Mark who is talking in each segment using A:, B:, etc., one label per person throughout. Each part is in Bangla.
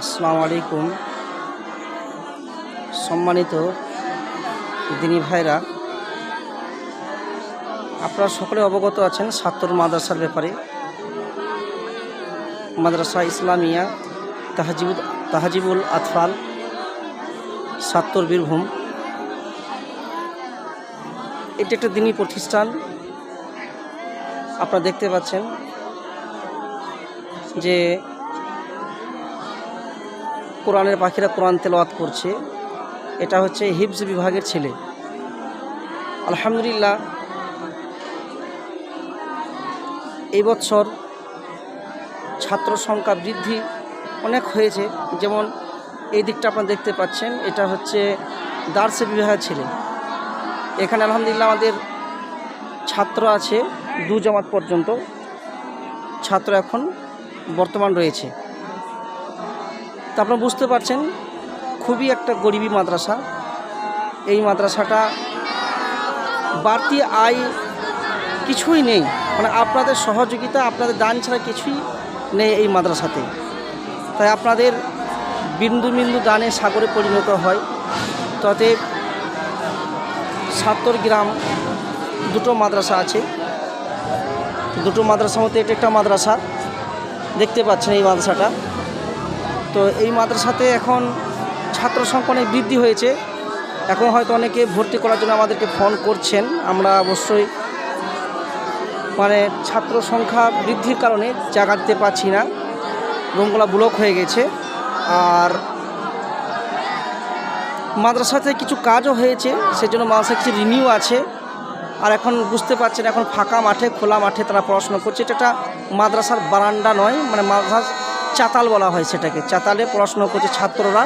A: আসসালামু আলাইকুম সম্মানিত দিনী ভাইরা, আপনারা সকলে অবগত আছেন ছাত্র মাদ্রাসার ব্যাপারে। মাদ্রাসা ইসলামিয়া তাহাজিবুল তাহাজিবুল আতফাল ছাত্র বীরভূম। এটি একটা দিনী প্রতিষ্ঠান। আপনারা দেখতে পাচ্ছেন যে কোরআনের পাখিরা কোরআন তেলাওয়াত করছে। এটা হচ্ছে হিফজ বিভাগের ছেলে। আলহামদুলিল্লাহ, এই বছর ছাত্র সংখ্যা বৃদ্ধি অনেক হয়েছে। যেমন এই দিকটা আপনারা দেখতে পাচ্ছেন, এটা হচ্ছে দার্সে বিভাগের ছেলে। এখানে আলহামদুলিল্লাহ আমাদের ছাত্র আছে দু জামাত পর্যন্ত। ছাত্র এখন বর্তমান রয়েছে। তা আপনারা বুঝতে পারছেন, খুবই একটা গরিবী মাদ্রাসা। এই মাদ্রাসাটা বাড়তি আয় কিছুই নেই। মানে আপনাদের সহযোগিতা, আপনাদের দান ছাড়া কিছুই নেই এই মাদ্রাসাতে। তাই আপনাদের বিন্দু বিন্দু দানে সাগরে পরিণত হয়। তাতে সাত্তর গ্রাম দুটো মাদ্রাসা আছে। দুটো মাদ্রাসার মধ্যে এটা একটা মাদ্রাসা। দেখতে পাচ্ছেন এই মাদ্রাসাটা। তো এই মাদ্রাসাতে এখন ছাত্র সংখ্যা অনেক বৃদ্ধি হয়েছে। এখন হয়তো অনেকে ভর্তি করার জন্য আমাদেরকে ফোন করছেন। আমরা অবশ্যই মানে ছাত্র সংখ্যা বৃদ্ধির কারণে জায়গা দিতে পারছি না। রুমগুলো ব্লক হয়ে গেছে। আর মাদ্রাসাতে কিছু কাজও হয়েছে, সেজন্য মাদ্রাসায় কিছু রিনিউ আছে। আর এখন বুঝতে পারছেন, এখন ফাঁকা মাঠে, খোলা মাঠে তারা পড়াশোনা করছে। এটা একটা মাদ্রাসার বারান্দা নয় মানে মাদ্রাস চাতাল বলা হয় সেটাকে। চাতালে পড়াশোনা করছে ছাত্ররা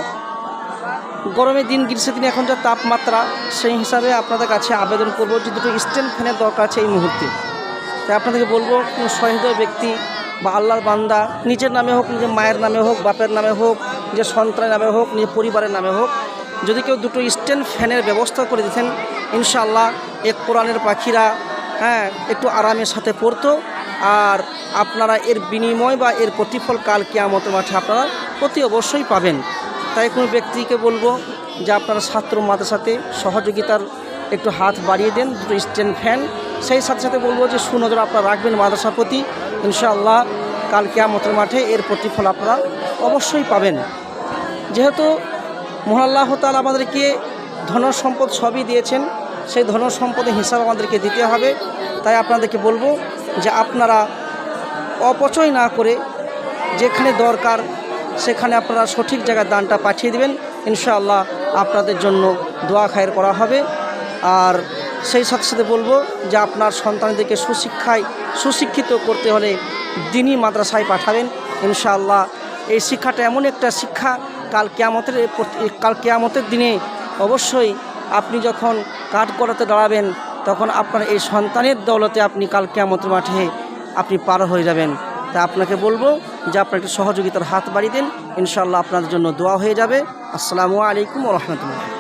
A: গরমের দিন গ্রীষ্মের দিনে এখন যা তাপমাত্রা, সেই হিসাবে আপনাদের কাছে আবেদন করব, যে দুটো স্ট্যান্ড ফ্যানের দরকার আছে এই মুহূর্তে। তাই আপনাদেরকে বলব, কোনো সহৃদয় ব্যক্তি বা আল্লাহর বান্দা, নিজের নামে হোক, নিজের মায়ের নামে হোক, বাপের নামে হোক, নিজের সন্তানের নামে হোক, নিজের পরিবারের নামে হোক, যদি কেউ দুটো স্ট্যান্ড ফ্যানের ব্যবস্থা করে দিতেন, ইনশাআল্লাহ এক কোরআনের পাখিরা হ্যাঁ একটু আরামের সাথে পড়তো। আর আপনারা এর বিনিময় বা এর প্রতিফল কাল কেয়ামতের মাঠে আপনারা প্রতি অবশ্যই পাবেন। তাই কোনো ব্যক্তিকে বলব যে আপনারা ছাত্র মাদ্রাসাতে সহযোগিতার একটু হাত বাড়িয়ে দেন, দুটো স্ট্যান্ড ফ্যান। সেই সাথে সাথে বলব যে সুনজর আপনারা রাখবেন মাদ্রাসার প্রতি। ইনশাআল্লাহ কাল কেয়ামতের মাঠে এর প্রতিফল আপনারা অবশ্যই পাবেন। যেহেতু মহাল্লাহ তাল আমাদেরকে ধন সম্পদ সবই দিয়েছেন, সেই ধন সম্পদের হিসাব আমাদেরকে দিতে হবে। তাই আপনাদেরকে বলব যে আপনারা অপচয় না করে যেখানে দরকার সেখানে আপনারা সঠিক জায়গায় দানটা পাঠিয়ে দেবেন। ইনশাআল্লাহ আপনাদের জন্য দোয়া খায়ের করা হবে। আর সেই সাথে সাথে বলব যে আপনার সন্তানদেরকে সুশিক্ষায় সুশিক্ষিত করতে হলে দিনই মাদ্রাসায় পাঠাবেন। ইনশাআল্লাহ এই শিক্ষাটা এমন একটা শিক্ষা, কাল কেয়ামতের কাল কেয়ামতের দিনে অবশ্যই আপনি যখন কাঠ করাতে দাঁড়াবেন তখন আপনার এই সন্তানের দৌলতে আপনি কাল কেমতের মাঠে আপনি পার হয়ে যাবেন। তা আপনাকে বলব যে আপনার একটু সহযোগিতার হাত বাড়িয়ে দিন। ইনশাল্লাহ আপনাদের জন্য দোয়া হয়ে যাবে। আসসালামু আলাইকুম রহমতুল্লাহ।